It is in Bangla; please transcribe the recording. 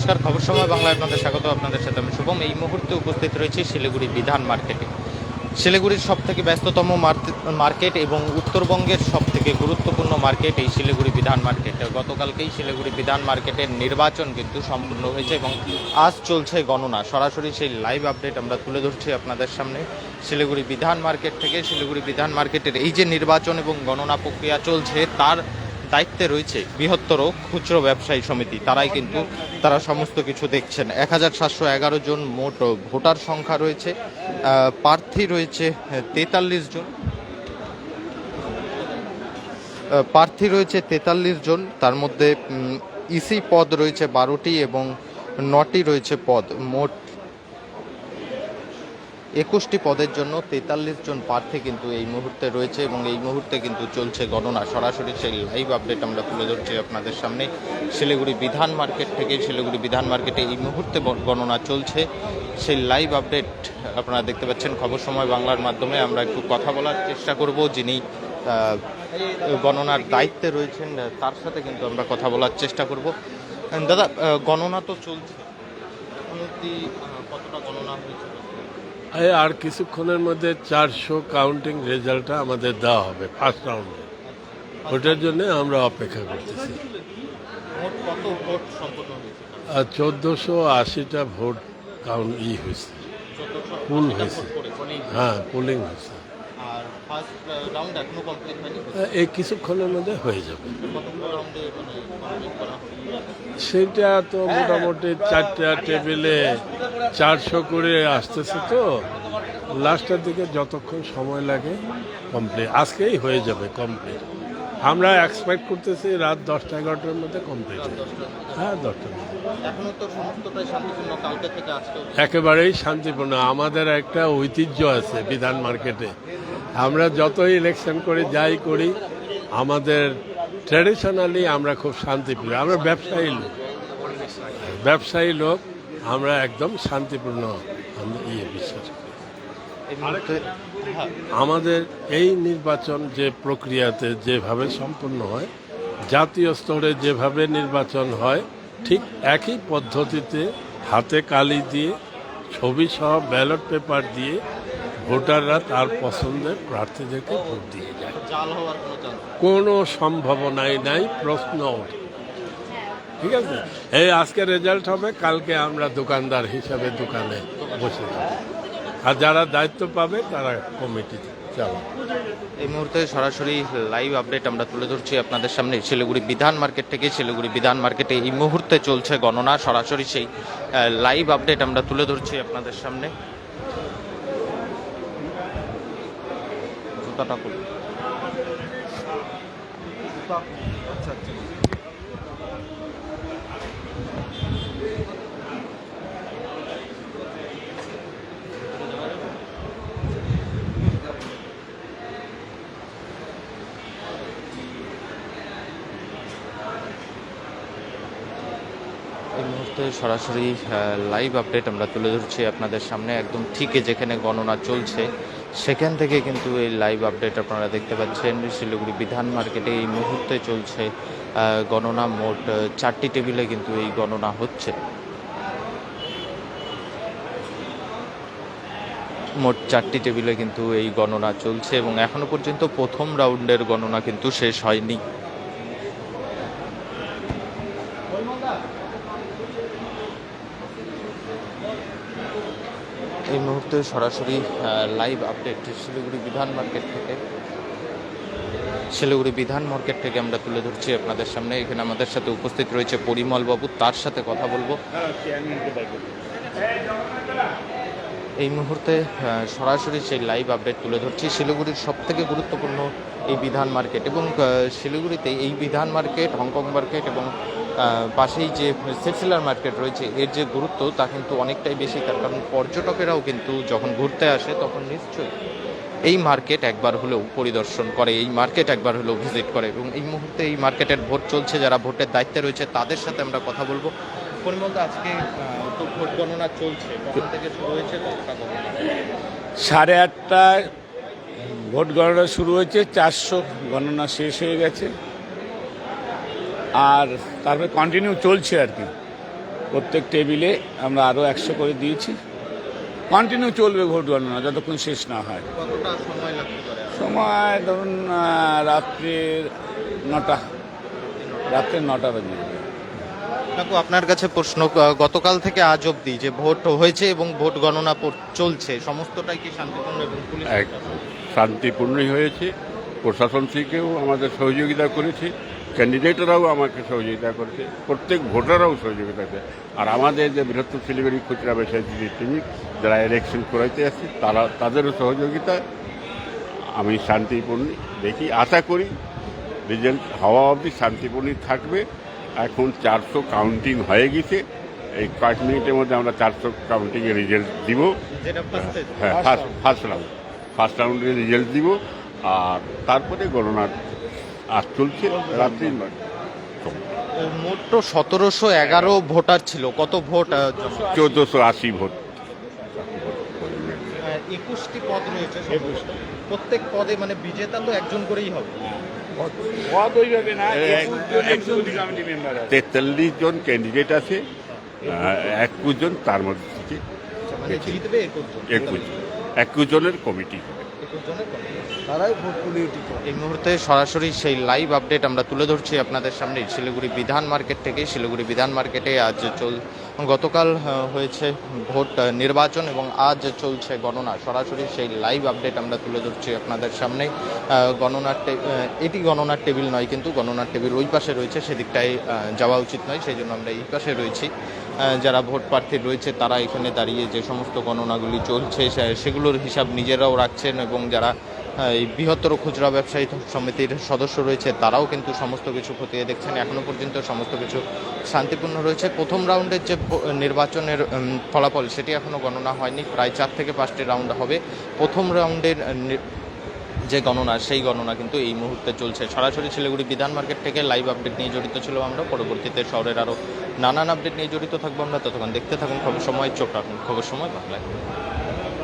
নমস্কার, খবর সময় বাংলায় আপনাদের স্বাগত, আপনাদের সাথে আমি শুভম। এই মুহূর্তে উপস্থিত রয়েছি শিলিগুড়ি বিধান মার্কেটে। শিলিগুড়ির সব থেকে ব্যস্ততম মার্কেট এবং উত্তরবঙ্গের সব থেকে গুরুত্বপূর্ণ মার্কেট এই শিলিগুড়ি বিধান মার্কেট। গতকালকেই শিলিগুড়ি বিধান মার্কেটের নির্বাচন কিন্তু সম্পূর্ণ হয়েছে এবং আজ চলছে গণনা। সরাসরি সেই লাইভ আপডেট আমরা তুলে ধরছি আপনাদের সামনে। শিলিগুড়ি বিধান মার্কেট থেকে শিলিগুড়ি বিধান মার্কেটের এই যে নির্বাচন এবং গণনা প্রক্রিয়া চলছে, তার দায়িত্বে রয়েছে বৃহত্তর খুচরো ব্যবসায়ী সমিতি। তারাই কিন্তু তারা সমস্ত কিছু দেখছেন। এক হাজার সাতশো এগারো জন মোট ভোটার সংখ্যা রয়েছে। প্রার্থী রয়েছে তেতাল্লিশ জন। প্রার্থী রয়েছে তেতাল্লিশ জন। তার মধ্যে ইসি পদ রয়েছে বারোটি এবং নটি রয়েছে পদ। মোট একুশটি পদের জন্য তেতাল্লিশ জন প্রার্থী কিন্তু এই মুহূর্তে রয়েছে এবং এই মুহূর্তে কিন্তু চলছে গণনা। সরাসরি সেই লাইভ আপডেট আমরা তুলে ধরছি আপনাদের সামনে। শিলিগুড়ি বিধান মার্কেট থেকে শিলিগুড়ি বিধান মার্কেটে এই মুহূর্তে গণনা চলছে। সেই লাইভ আপডেট আপনারা দেখতে পাচ্ছেন খবর সময় বাংলার মাধ্যমে। আমরা একটু কথা বলার চেষ্টা করব। যিনি গণনার দায়িত্বে রয়েছেন তার সাথে কিন্তু আমরা কথা বলার চেষ্টা করব। দাদা গণনা তো চলছে। কতটা গণনা হয়েছে? আর কিছুক্ষণের মধ্যে চারশো কাউন্টিং রেজাল্টটা আমাদের দেওয়া হবে ফার্স্ট রাউন্ডে ওটার জন্য আমরা অপেক্ষা করতেছি। আর চোদ্দোশো আশিটা ভোট কাউন্ট ই হয়েছে। পুল হয়েছে। হ্যাঁ পুলিং হয়েছে। ফার্স্ট রাউন্ড এখনও কমপ্লিট হয়নি? এই কিছুক্ষণের মধ্যে হয়ে যাবে। মানে সেটা তো মোটামুটি চারটা টেবিলে চারশো করে আসতেছে তো। লাস্টের দিকে যতক্ষণ সময় লাগে কমপ্লিট আজকেই হয়ে যাবে কমপ্লিট আমরা এক্সপেক্ট করতেছি রাত দশটা এগারোটার মধ্যে কমপ্লিট হ্যাঁ দশটার মধ্যে। একেবারেই শান্তিপূর্ণ। আমাদের একটা ঐতিহ্য আছে বিধান মার্কেটে। আমরা যতই ইলেকশন করি, যাই করি, আমাদের ট্র্যাডিশনালি আমরা খুব শান্তিপ্রিয়। আমরা ব্যবসায়ী লোক। ব্যবসায়ী লোক, আমরা একদম শান্তিপূর্ণ ইয়ে বিশ্বাস আমাদের এই নির্বাচন যে প্রক্রিয়াতে যেভাবে সম্পন্ন হয়, জাতীয় স্তরে যেভাবে নির্বাচন হয়, ঠিক একই পদ্ধতিতে হাতে কালি দিয়ে, ছবি সহ ব্যালট পেপার দিয়ে ভোটাররা তার পছন্দের প্রার্থীদেরকে ভোট দিয়ে যায়। কোনো সম্ভাবনাই নাই প্রশ্ন ওঠে। ঠিক আছে? এই আজকে রেজাল্ট হবে কালকে আমরা দোকানদার হিসাবে দোকানে বসে যাব। আর যারা দায়িত্ব পাবে তারা কমিটিতে চালাবে এই মুহূর্তে সরাসরি লাইভ আপডেট আমরা তুলে ধরছি আপনাদের সামনে। শিলিগুড়ি বিধান মার্কেট থেকে শিলিগুড়ি বিধান মার্কেটে এই মুহূর্তে চলছে গণনা। সরাসরি সেই লাইভ আপডেট আমরা তুলে ধরছি আপনাদের সামনে। জুতাটা খুলুন। এই মুহূর্তে সরাসরি লাইভ আপডেট আমরা তুলে ধরছি আপনাদের সামনে, একদম ঠিক যেখানে গণনা চলছে সেখান থেকে কিন্তু এই লাইভ আপডেট আপনারা দেখতে পাচ্ছেন। শিলিগুড়ি বিধান মার্কেটে এই মুহূর্তে চলছে গণনা মোট চারটি টেবিলে কিন্তু এই গণনা হচ্ছে। মোট চারটি টেবিলে কিন্তু এই গণনা চলছে এবং এখনও পর্যন্ত প্রথম রাউন্ডের গণনা কিন্তু শেষ হয়নি এই মুহূর্তে সরাসরি লাইভ আপডেট শিলিগুড়ি বিধান মার্কেট থেকে। শিলিগুড়ি বিধান মার্কেট থেকে আমরা তুলে ধরছি আপনাদের সামনে। এখানে আমাদের সাথে উপস্থিত রয়েছে পরিমল বাবু, তার সাথে কথা বলব। এই মুহূর্তে সরাসরি সেই লাইভ আপডেট তুলে ধরছি। শিলিগুড়ির সব থেকে গুরুত্বপূর্ণ এই বিধান মার্কেট এবং শিলিগুড়িতে এই বিধান মার্কেট হংকং মার্কেট এবং পাশেই যে সেক্সিলার মার্কেট রয়েছে, এর যে গুরুত্ব তা কিন্তু অনেকটাই বেশি, তার কারণ পর্যটকেরাও কিন্তু যখন ঘুরতে আসে, তখন নিশ্চয়ই এই মার্কেট একবার হলেও পরিদর্শন করে, এই মার্কেট একবার হলেও ভিজিট করে এবং এই মুহূর্তে এই মার্কেটের ভোট চলছে, যারা ভোটের দায়িত্বে রয়েছে, তাদের সাথে আমরা কথা বলব। আজকে তো ভোট গণনা চলছে শুরু হয়েছে সাড়ে আটটায় ভোট গণনা শুরু হয়েছে, চারশো গণনা শেষ হয়ে গেছে। আর তারপরে কন্টিনিউ চলছে আর কি। প্রত্যেক টেবিলে আমরা আরও একশো করে দিয়েছি। কন্টিনিউ চলবে ভোট গণনা যতক্ষণ শেষ না হয়। সময় ধরুন রাত্রির নটা রাত্রে নটা বাজে। যাবে কাকু আপনার কাছে প্রশ্ন গতকাল থেকে আজ অবধি যে ভোট হয়েছে এবং ভোট গণনা চলছে সমস্তটাই কি শান্তিপূর্ণ এবং শান্তিপূর্ণই হয়েছে। প্রশাসন থেকেও আমাদের সহযোগিতা করেছে। ক্যান্ডিডেটরাও আমাকে সহযোগিতা করেছে প্রত্যেক ভোটাররাও সহযোগিতা করে আর আমাদের যে বৃহত্তর শিলিগুড়ি খুচরা ব্যবসায়ী টিম যারা ইলেকশন করাইতে আসছে তারা তাদেরও সহযোগিতা। আমি শান্তিপূর্ণ দেখি আশা করি রেজাল্ট হওয়া অবধি শান্তিপূর্ণই থাকবে। এখন চারশো কাউন্টিং হয়ে গেছে। এই কয়েক মিনিটের মধ্যে আমরা চারশো কাউন্টিংয়ের রেজাল্ট দিব। হ্যাঁ ফার্স্ট ফার্স্ট রাউন্ড ফার্স্ট রাউন্ডের রেজাল্ট দিব। আর তারপরে গণনা আর চলছে রাত্রি নয়। মোট তো সতেরোশো এগারো ভোটার ছিল। কত ভোট? চোদ্দোশো আশি ভোট। একুশটি পদ রয়েছে প্রত্যেক পদে মানে বিজেতা তো একজন করেই হবে। না এক- একজন কমিটি মেম্বার আছে। তেতাল্লিশ জন ক্যান্ডিডেট আছে একুশ জন তার মধ্যে থেকে মানে একুশ জন। একুশ একুশ জনের কমিটি। জনের এই মুহূর্তে সরাসরি সেই লাইভ আপডেট আমরা তুলে ধরছি আপনাদের সামনে। শিলিগুড়ি বিধান মার্কেট থেকে শিলিগুড়ি বিধান মার্কেটে আজ চল গতকাল হয়েছে ভোট নির্বাচন এবং আজ চলছে গণনা। সরাসরি সেই লাইভ আপডেট আমরা তুলে ধরছি আপনাদের সামনে। গণনার টে- এটি গণনার টেবিল নয় কিন্তু গণনার টেবিল ওই পাশে রয়েছে সেদিকটায় যাওয়া উচিত নয় সেই জন্য আমরা এই পাশে রয়েছি। যারা ভোট প্রার্থী রয়েছে, তারা এখানে দাঁড়িয়ে যে সমস্ত গণনাগুলি চলছে সেগুলোর হিসাব নিজেরাও রাখছেন এবং যারা এই বৃহত্তর খুচরা ব্যবসায়ী সমিতির সদস্য রয়েছে, তারাও কিন্তু সমস্ত কিছু খতিয়ে দেখছেন। এখনও পর্যন্ত সমস্ত কিছু শান্তিপূর্ণ রয়েছে। প্রথম রাউন্ডের যে নির্বাচনের ফলাফল, সেটি এখনও গণনা হয়নি। প্রায় চার থেকে পাঁচটি রাউন্ড হবে। প্রথম রাউন্ডের যে গণনা, সেই গণনা কিন্তু এই মুহূর্তে চলছে। সরাসরি শিলিগুড়ি বিধান মার্কেট থেকে লাইভ আপডেট নিয়ে জড়িত ছিল আমরা। পরবর্তীতে শহরের আরও নানান আপডেট নিয়ে জড়িত থাকব আমরা। ততক্ষণ দেখতে থাকুন, খবর সময়, চোখ রাখুন। খবর সময় বাংলায়।